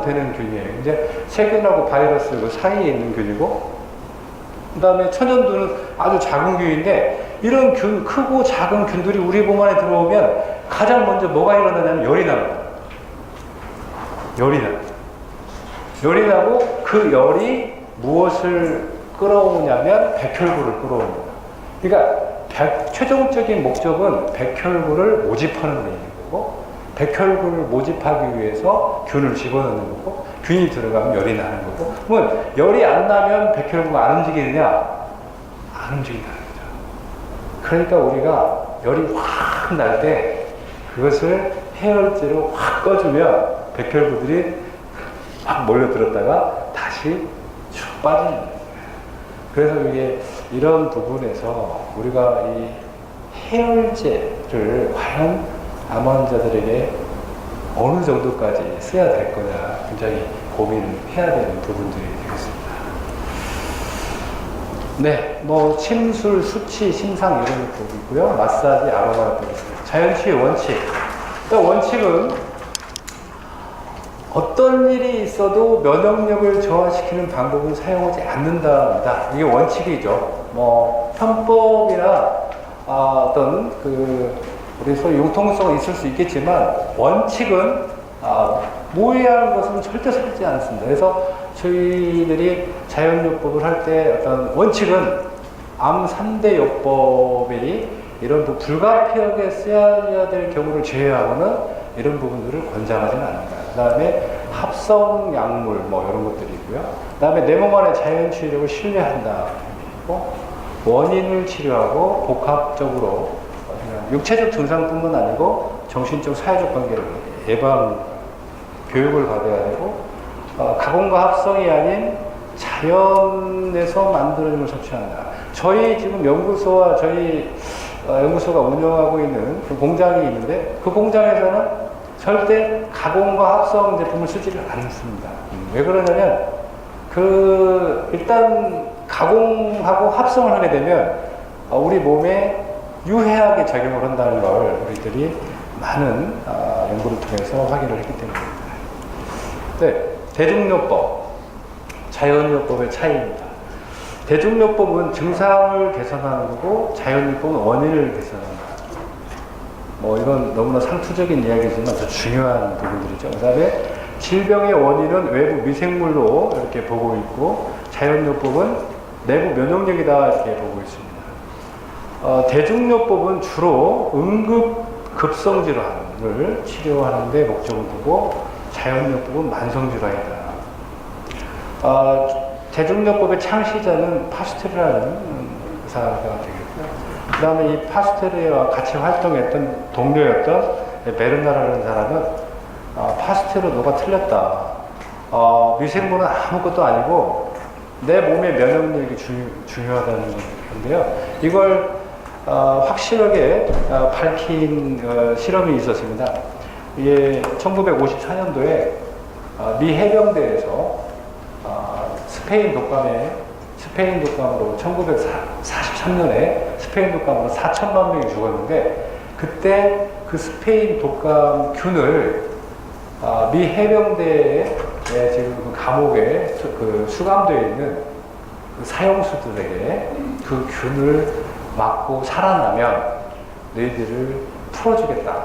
되는 균이에요. 이제 세균하고 바이러스 그 사이에 있는 균이고, 그 다음에 천연두는 아주 작은 균인데, 이런 균, 크고 작은 균들이 우리 몸 안에 들어오면 가장 먼저 뭐가 일어나냐면 열이 납니다. 열이 나. 열이 나고 그 열이 무엇을 끌어오냐면 백혈구를 끌어옵니다. 그러니까 백- 최종적인 목적은 백혈구를 모집하는 데 있는 거고 백혈구를 모집하기 위해서 균을 집어넣는 거고 균이 들어가면 열이 나는 거고 그러면 열이 안 나면 백혈구가 안 움직이느냐? 안 움직인다는 거죠. 그러니까 우리가 열이 확 날 때 그것을 해열제로 확 꺼주면 백혈구들이 확 몰려들었다가 다시 쭉 빠지는 거예요. 그래서 이게 이런 부분에서 우리가 이 해열제를 과연 암 환자들에게 어느 정도까지 써야 될 거냐 굉장히 고민을 해야 되는 부분들이 되겠습니다. 네, 뭐 침술, 수치, 심상 이런 있고요. 마사지, 아로마 있습니다. 자연치유 원칙. 일단 원칙은 어떤 일이 있어도 면역력을 저하시키는 방법은 사용하지 않는다입니다. 이게 원칙이죠. 뭐 편법이나 아, 어떤 그 소위 융통성은 있을 수 있겠지만 원칙은 아, 무해한 것은 절대 살지 않습니다. 그래서 저희들이 자연요법을 할 때 어떤 원칙은 암 3대 요법이 이런 부- 불가피하게 쓰여야 될 경우를 제외하고는 이런 부분들을 권장하지는 않는다. 그 다음에 합성 약물 뭐 이런 것들이 있고요. 그 다음에 내 몸 안의 자연 치료력을 신뢰한다. 그리고 원인을 치료하고 복합적으로 육체적 증상뿐만 아니고 정신적 사회적 관계를 예방 교육을 받아야 되고 어, 가공과 합성이 아닌 자연에서 만들어진 걸 섭취한다. 저희 지금 연구소와 저희 어, 연구소가 운영하고 있는 그 공장이 있는데 그 공장에서는 절대 가공과 합성 제품을 쓰지를 않습니다. 음, 왜 그러냐면 그 일단 가공하고 합성을 하게 되면 어, 우리 몸에 유해하게 작용을 한다는 걸 우리들이 많은 어, 연구를 통해서 확인을 했기 때문입니다. 네, 대중요법, 자연요법의 차이입니다. 대중요법은 증상을 개선하는 거고 자연요법은 원인을 개선하는 거죠. 뭐 이건 너무나 상투적인 이야기지만 아주 중요한 부분들이죠. 그 다음에 질병의 원인은 외부 미생물로 이렇게 보고 있고 자연요법은 내부 면역력이다 이렇게 보고 있습니다. 어, 대중요법은 주로 응급 급성 질환을 치료하는 데 목적을 두고 자연요법은 만성 질환이다. 어, 대중요법의 창시자는 파스테르라는 음, 의사가 되겠고요. 그 다음에 이 파스테르와 같이 활동했던 동료였던 베르나라는 사람은 어, 파스테르 너가 틀렸다. 어, 미생물은 아무것도 아니고 내 몸의 면역력이 주, 중요하다는 건데요. 이걸 어, 확실하게 어, 밝힌 어, 실험이 있었습니다. 이게 1954년도에 어, 미 해병대에서 어, 스페인 독감에 스페인 독감으로 1943년에 스페인 독감으로 4천만 명이 죽었는데 그때 그 스페인 독감균을 아, 미 해병대에 지금 그 감옥에 수- 그 수감되어 있는 그 사형수들에게 그 균을 맞고 살아나면 너희들을 풀어주겠다.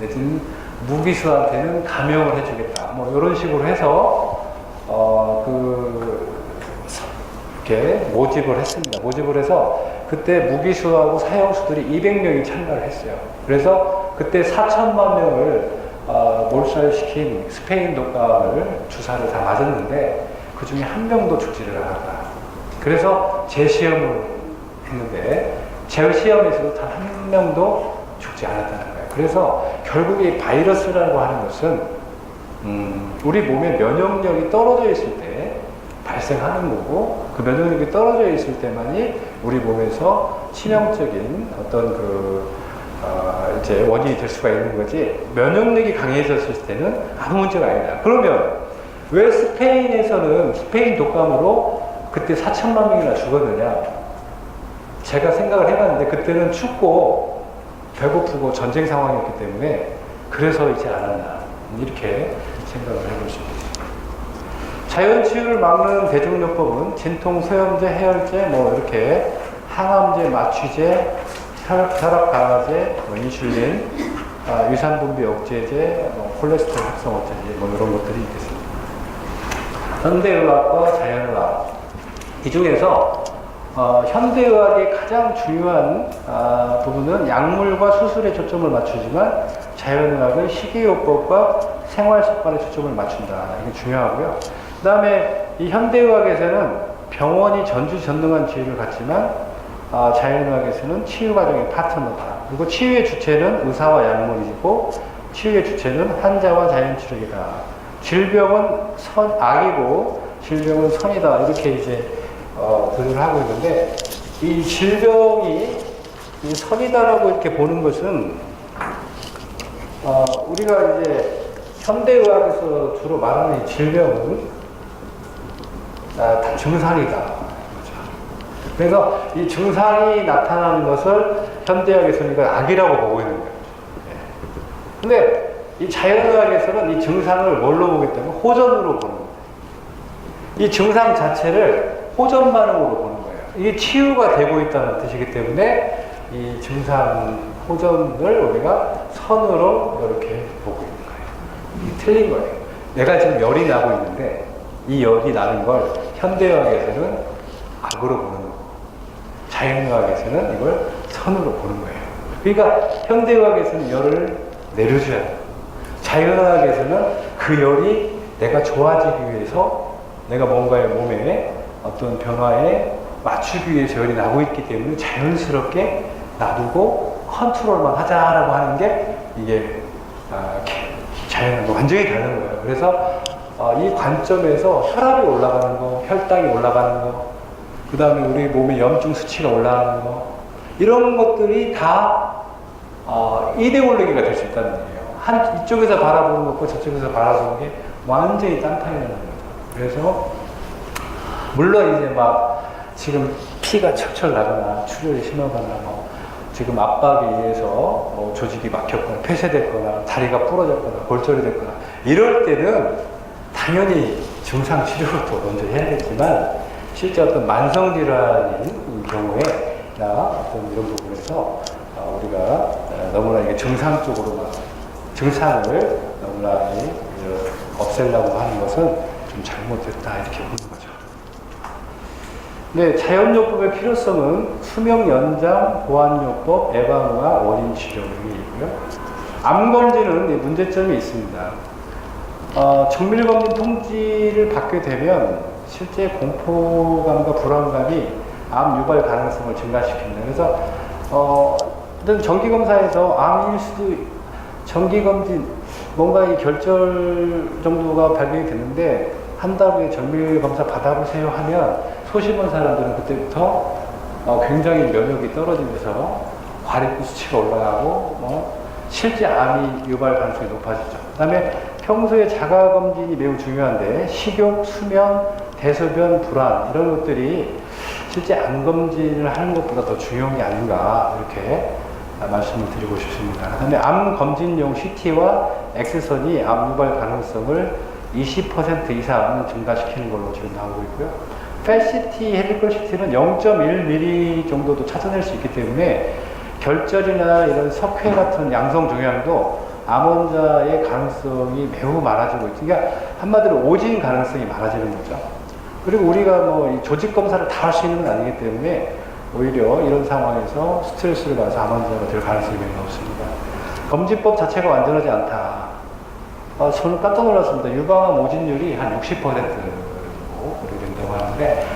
내지는 무기수한테는 감형을 해주겠다. 뭐 이런 식으로 해서 어, 그 이렇게 모집을 했습니다. 모집을 해서 그때 무기수하고 사형수들이 200명이 참가를 했어요. 그래서 그때 4천만 명을 어, 몰살시킨 스페인 독감을 주사를 다 맞았는데 그 중에 한 명도 죽지를 않았다. 그래서 재시험을 했는데 재시험에서도 단 한 명도 죽지 않았다는 거예요. 그래서 결국에 이 바이러스라고 하는 것은 음, 우리 몸의 면역력이 떨어져 있을 때 발생하는 거고 그 면역력이 떨어져 있을 때만이 우리 몸에서 치명적인 어떤 그 어, 이제 원인이 될 수가 있는 거지 면역력이 강해졌을 때는 아무 문제가 아니다. 그러면 왜 스페인에서는 스페인 독감으로 그때 4천만 명이나 죽었느냐? 제가 생각을 해봤는데 그때는 춥고 배고프고 전쟁 상황이었기 때문에 그래서 있지 않았나 이렇게 생각을 해볼 수 있습니다. 자연 치유를 막는 대중요법은 진통, 소염제, 해열제, 뭐 이렇게 항암제, 마취제, 혈압, 혈압 강화제, 뭐 인슐린, 아, 유산 분비 억제제, 뭐 콜레스테롤 합성 억제제, 뭐 이런 것들이 있겠습니다. 현대의학과 자연의학 이 중에서 어, 현대의학의 가장 중요한 아, 부분은 약물과 수술에 초점을 맞추지만 자연의학은 식이요법과 생활습관에 초점을 맞춘다. 이게 중요하고요. 그 다음에 이 현대의학에서는 병원이 전주전능한 지위를 갖지만 아, 자연의학에서는 치유 과정의 파트너다. 그리고 치유의 주체는 의사와 약물이고 치유의 주체는 환자와 자연치료이다. 질병은 선, 악이고 질병은 선이다. 이렇게 이제 어, 분류를 하고 있는데 이 질병이 이 선이다라고 이렇게 보는 것은 어, 우리가 이제 현대의학에서 주로 말하는 이 질병은 아, 다 증상이다. 그래서 이 증상이 나타나는 것을 현대의학에서는 이걸 악이라고 보고 있는 거예요. 예. 근데 이 자연의학에서는 이 증상을 뭘로 보기 때문에 호전으로 보는 거예요. 이 증상 자체를 호전 반응으로 보는 거예요. 이게 치유가 되고 있다는 뜻이기 때문에 이 증상 호전을 우리가 선으로 이렇게 보고 있는 거예요. 이게 틀린 거예요. 내가 지금 열이 나고 있는데 이 열이 나는 걸 현대의학에서는 악으로 보는 거고 자연의학에서는 이걸 선으로 보는 거예요. 그러니까 현대의학에서는 열을 내려줘야 돼요. 자연의학에서는 그 열이 내가 좋아지기 위해서 내가 뭔가의 몸에 어떤 변화에 맞추기 위해서 열이 나고 있기 때문에 자연스럽게 놔두고 컨트롤만 하자라고 하는 게 이게 아, 자연과 완전히 다른 거예요. 그래서 어, 이 관점에서 혈압이 올라가는 거, 혈당이 올라가는 거, 그 다음에 우리 몸의 염증 수치가 올라가는 거, 이런 것들이 다 어, 이데올로기가 될 수 있다는 얘기예요. 한 이쪽에서 바라보는 것과 저쪽에서 바라보는 게 완전히 딴판이라는 거죠. 그래서 물론 이제 막 지금 피가 철철 나거나 출혈이 심하거나 뭐 지금 압박에 의해서 뭐 조직이 막혔거나 폐쇄됐거나 다리가 부러졌거나 골절이 됐거나 이럴 때는 당연히 증상 치료부터 먼저 해야겠지만 실제 어떤 만성 질환인 경우에 나 어떤 이런 부분에서 어, 우리가 어, 너무나 이게 증상 쪽으로만 증상을 너무나 이, 어, 없애려고 하는 것은 좀 잘못됐다 이렇게 보는 거죠. 네, 자연요법의 필요성은 수명 연장, 보완요법, 예방과 원인 치료 등이 있고요. 암 검진은 이 문제점이 있습니다. 어, 정밀검진 통지를 받게 되면 실제 공포감과 불안감이 암 유발 가능성을 증가시킵니다. 그래서 어, 어떤 정기검사에서 암일 수도 정기검진 뭔가 이 결절 정도가 발견이 됐는데 한 달 후에 정밀검사 받아보세요 하면 소심한 사람들은 그때부터 어, 굉장히 면역이 떨어지면서 과립구 수치가 올라가고 뭐 실제 암이 유발 가능성이 높아지죠. 그다음에 평소에 자가 검진이 매우 중요한데 식욕, 수면, 대소변 불안 이런 것들이 실제 암 검진을 하는 것보다 더 중요한 게 아닌가 이렇게 말씀을 드리고 싶습니다. 그다음에 암 검진용 CT와 엑스선이 암 유발 가능성을 20% 이상 증가시키는 걸로 지금 나오고 있고요. 펫CT, 헬리컬 CT는 0.1mm 정도도 찾아낼 수 있기 때문에 결절이나 이런 석회 같은 양성 종양도 암 환자의 가능성이 매우 많아지고 있죠. 그러니까 한마디로 오진 가능성이 많아지는 거죠. 그리고 우리가 뭐이 조직 검사를 다 할 수 있는 건 아니기 때문에 오히려 이런 상황에서 스트레스를 받아서 암 환자가 될 가능성이 매우 높습니다. 검진법 자체가 완전하지 않다. 어, 저는 깜짝 놀랐습니다. 유방암 오진율이 한 60% 정도 된다고 하는데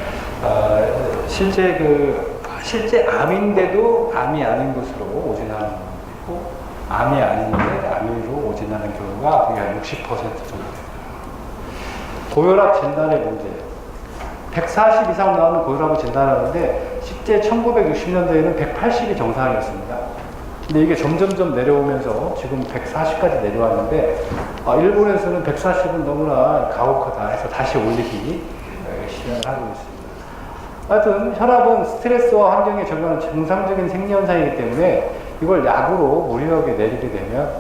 어, 실제 그 실제 암인데도 암이 아닌 것으로 오진하는 경우도 있고 암이 아닌데 암으로 오진하는 경우가 거의 한60% 정도 됩니다. 고혈압 진단의 문제. 140 이상 나오는 고혈압을 진단하는데 실제 1960년대에는 180이 정상이었습니다. 근데 이게 점점점 내려오면서 지금 140까지 내려왔는데 아, 일본에서는 140은 너무나 가혹하다 해서 다시 올리기 에, 시도를 하고 있습니다. 하여튼 혈압은 스트레스와 환경에 적응하는 정상적인 생리현상이기 때문에 이걸 약으로 무리하게 내리게 되면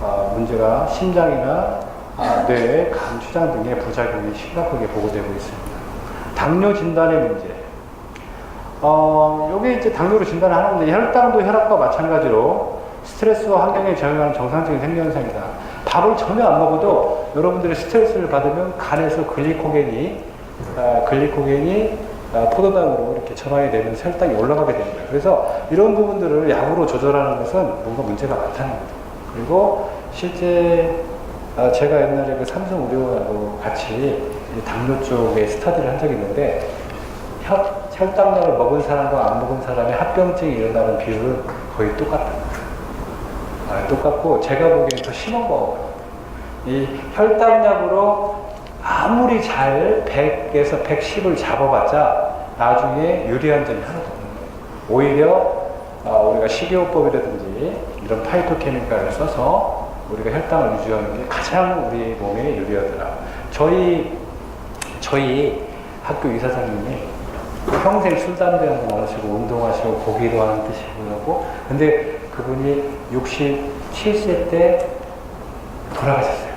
어, 문제가 심장이나 아, 뇌, 간, 췌장 등의 부작용이 심각하게 보고되고 있습니다. 당뇨 진단의 문제. 어, 여기 이제 당뇨로 진단을 하는데 혈당도 혈압과 마찬가지로 스트레스와 환경에 적응하는 정상적인 생리현상이다. 밥을 전혀 안 먹어도 여러분들이 스트레스를 받으면 간에서 글리코겐이 아, 글리코겐이 아, 포도당으로 이렇게 전환이 되면서 혈당이 올라가게 됩니다. 그래서 이런 부분들을 약으로 조절하는 것은 뭔가 문제가 많다는 거죠. 그리고 실제 아, 제가 옛날에 그 삼성 의료원하고 같이 이 당뇨 쪽에 스터디를 한 적이 있는데 혈, 혈당약을 먹은 사람과 안 먹은 사람의 합병증이 일어나는 비율은 거의 똑같다. 아, 똑같고 제가 보기에는 더 심한 거. 이 혈당약으로 아무리 잘 100에서 110을 잡아봤자 나중에 유리한 점이 하나도 없는 거예요. 오히려 아, 우리가 식이요법이라든지 이런 파이토케미칼을 써서 우리가 혈당을 유지하는 게 가장 우리 몸에 유리하더라. 저희 저희 학교 의사장님이 평생 술 담배 한번 안 하시고 운동하시고 고기도 안 드시고 근데 그분이 67세 때 돌아가셨어요.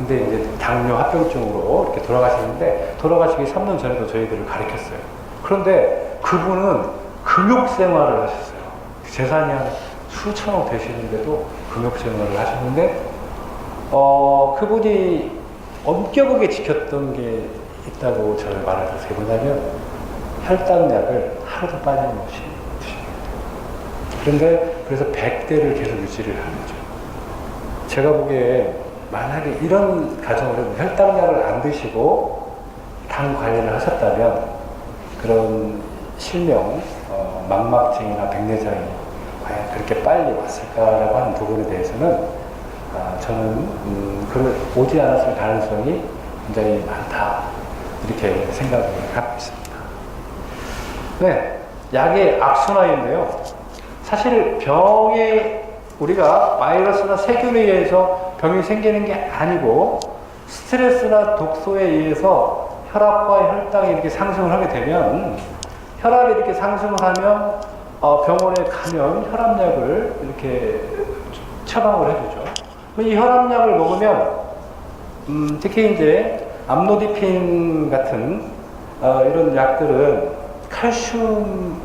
근데 이제 당뇨 합병증으로 이렇게 돌아가셨는데 돌아가시기 3년 전에도 저희들을 가르쳤어요. 그런데 그분은 금욕 생활을 하셨어요. 재산이 한 수천억 되시는데도 금욕 생활을 하셨는데 어 그분이 엄격하게 지켰던 게 있다고 저를 말을 들었어요. 뭐냐면 혈당약을 하루도 빠짐없이 드십니다. 그런데 그래서 100대를 계속 유지를 하는 거죠. 제가 보기에 만약에 이런 가정으로 혈당약을 안 드시고 당 관리를 하셨다면 그런 실명, 어, 망막증이나 백내장이 과연 그렇게 빨리 왔을까라고 하는 부분에 대해서는 아, 저는 음, 그걸 오지 않았을 가능성이 굉장히 많다 이렇게 생각을 하고 있습니다. 네, 약의 악순환인데요. 사실 병에 우리가 바이러스나 세균에 의해서 병이 생기는 게 아니고 스트레스나 독소에 의해서 혈압과 혈당이 이렇게 상승을 하게 되면 혈압이 이렇게 상승을 하면 어, 병원에 가면 혈압약을 이렇게 처방을 해주죠. 이 혈압약을 먹으면 음, 특히 이제 암로디핀 같은 어, 이런 약들은 칼슘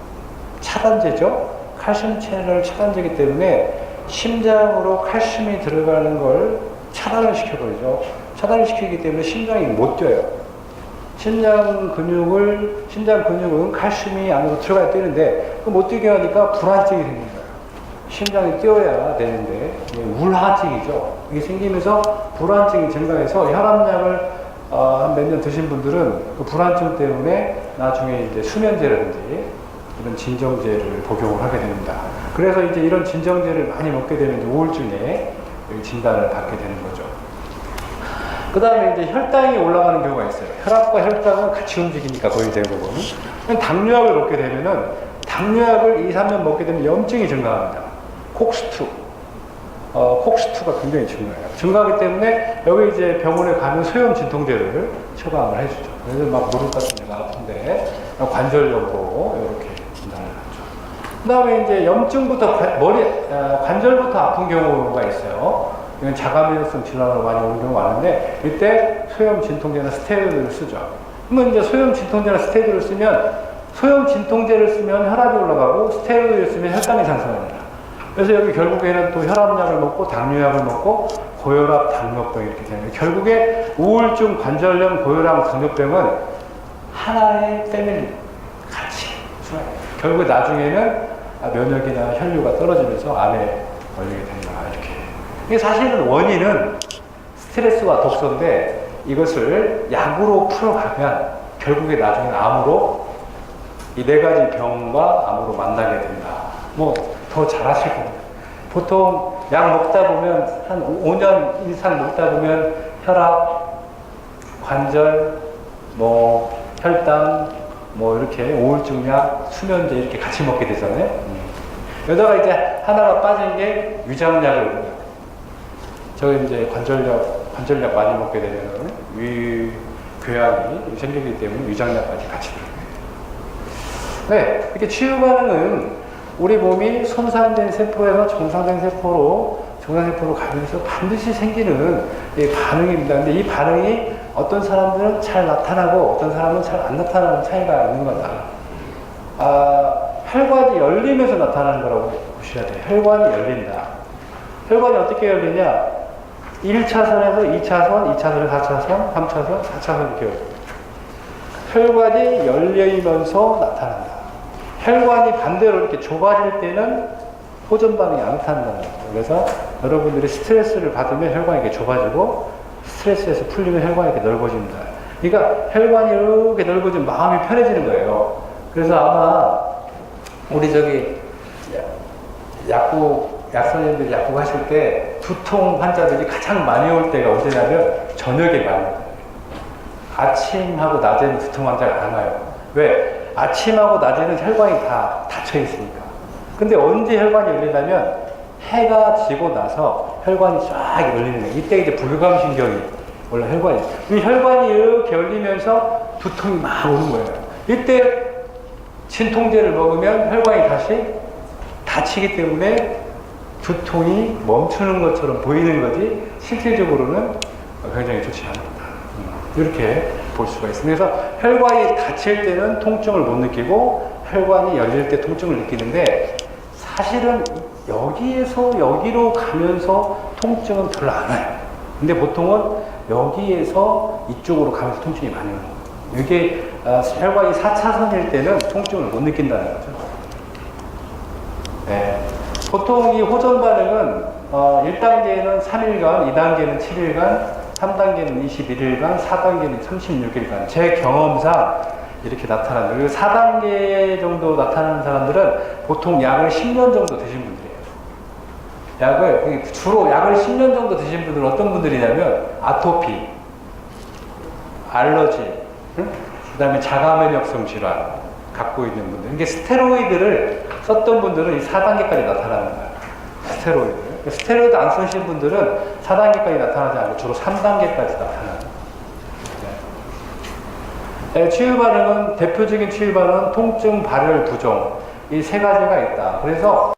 차단제죠. 칼슘 채널 차단제이기 때문에 심장으로 칼슘이 들어가는 걸 차단을 시켜버리죠. 차단을 시키기 때문에 심장이 못 뛰어요. 심장 근육을, 심장 근육은 칼슘이 안으로 들어가야 뛰는데, 그못 뛰게 하니까 불안증이 생긴 거예요. 심장이 뛰어야 되는데, 이게 울하증이죠. 이게 생기면서 불안증이 증가해서 혈압약을 어, 한몇 년 드신 분들은 그 불안증 때문에 나중에 이제 수면제라든지 이런 진정제를 복용을 하게 됩니다. 그래서 이제 이런 진정제를 많이 먹게 되면 우울증에 진단을 받게 되는 거죠. 그 다음에 이제 혈당이 올라가는 경우가 있어요. 혈압과 혈당은 같이 움직이니까 거의 대부분. 당뇨약을 먹게 되면은 당뇨약을 2, 3년 먹게 되면 염증이 증가합니다. 콕스투. 어, 콕스투가 굉장히 증가해요. 증가하기 때문에 여기 이제 병원에 가면 소염 진통제를 처방을 해주죠. 그래서 막 무릎 같은 데가 아픈데 관절염으로. 그 다음에 이제 염증부터 관- 머리, 어, 관절부터 아픈 경우가 있어요. 이건 자가면역성 질환으로 많이 오는 경우가 많은데 이때 소염 진통제나 스테로이드를 쓰죠. 그러면 이제 소염 진통제나 스테로이드를 쓰면 소염 진통제를 쓰면 혈압이 올라가고 스테로이드를 쓰면 혈당이 상승합니다. 그래서 여기 결국에는 또 혈압약을 먹고 당뇨약을 먹고 고혈압, 당뇨병 이렇게 되는. 결국에 우울증, 관절염, 고혈압, 당뇨병은 하나의 패밀리 같이. 결국 나중에는 아, 면역이나 혈류가 떨어지면서 암에 걸리게 된다 이렇게. 이게 사실은 원인은 스트레스와 독소인데 이것을 약으로 풀어가면 결국에 나중에 암으로 이 네 가지 병과 암으로 만나게 된다. 뭐 더 잘하실 겁니다. 보통 약 먹다 보면 한 5년 이상 먹다 보면 혈압, 관절, 뭐 혈당, 뭐 이렇게 우울증약, 수면제 이렇게 같이 먹게 되잖아요. 음. 여기다가 이제 하나가 빠진 게 위장약을. 저 이제 관절약, 관절약 많이 먹게 되면 위, 궤양이 생기기 때문에 위장약까지 같이 들어가요. 네, 이렇게 치유 반응은 우리 몸이 손상된 세포에서 정상된 세포로 종양세포로 가면서 반드시 생기는 이 반응입니다. 근데 이 반응이 어떤 사람들은 잘 나타나고 어떤 사람은 잘 안 나타나는 차이가 있는 거다. 아, 혈관이 열리면서 나타나는 거라고 보셔야 돼요. 혈관이 열린다. 혈관이 어떻게 열리냐? 1차선에서 2차선, 2차선에서 4차선, 3차선, 4차선 이렇게 열려요. 혈관이 열리면서 나타난다. 혈관이 반대로 이렇게 좁아질 때는 호전 반응이 안 나타난다는 거죠. 그래서 여러분들이 스트레스를 받으면 혈관이 이렇게 좁아지고 스트레스에서 풀리면 혈관이 이렇게 넓어집니다. 그러니까 혈관이 이렇게 넓어지면 마음이 편해지는 거예요. 그래서 아마 우리 저기 약국 약 선생님들이 약국 하실 때 두통 환자들이 가장 많이 올 때가 언제냐면 저녁에 많이. 아침하고 낮에는 두통 환자가 안 와요. 왜? 아침하고 낮에는 혈관이 다 닫혀 있으니까. 근데 언제 혈관이 열리냐면 해가 지고 나서 혈관이 쫙 열리는 거예요. 이때 이제 부교감 신경이 원래 혈관이. 이 혈관이 이렇게 열리면서 두통이 막 오는 거예요. 이때 진통제를 먹으면 혈관이 다시 닫히기 때문에 두통이 멈추는 것처럼 보이는 거지 실질적으로는 굉장히 좋지 않다. 음, 이렇게 볼 수가 있습니다. 그래서 혈관이 닫힐 때는 통증을 못 느끼고 혈관이 열릴 때 통증을 느끼는데 사실은 여기에서 여기로 가면서 통증은 별로 안 와요. 근데 보통은 여기에서 이쪽으로 가면서 통증이 많이 오는 거예요. 이게 아, 혈관이 4차선일 때는 통증을 못 느낀다는 거죠. 네. 보통 이 호전 반응은 어, 1단계는 3일간, 2단계는 7일간, 3단계는 21일간, 4단계는 36일간. 제 경험상 이렇게 나타나는 그리고 4단계 정도 나타나는 사람들은 보통 약을 10년 정도 드신 분들이에요. 약을 주로 약을 10년 정도 드신 분들은 어떤 분들이냐면 아토피, 알러지, 그 다음에 자가면역성 질환 갖고 있는 분들. 이게 스테로이드를 썼던 분들은 이 4단계까지 나타나는 거예요. 스테로이드. 스테로이드 안 쓰신 분들은 4단계까지 나타나지 않고 주로 3단계까지 나타나는 거예요. 네, 치유 반응은 대표적인 치유 반응은 통증, 발열, 부종 이 세 가지가 있다. 그래서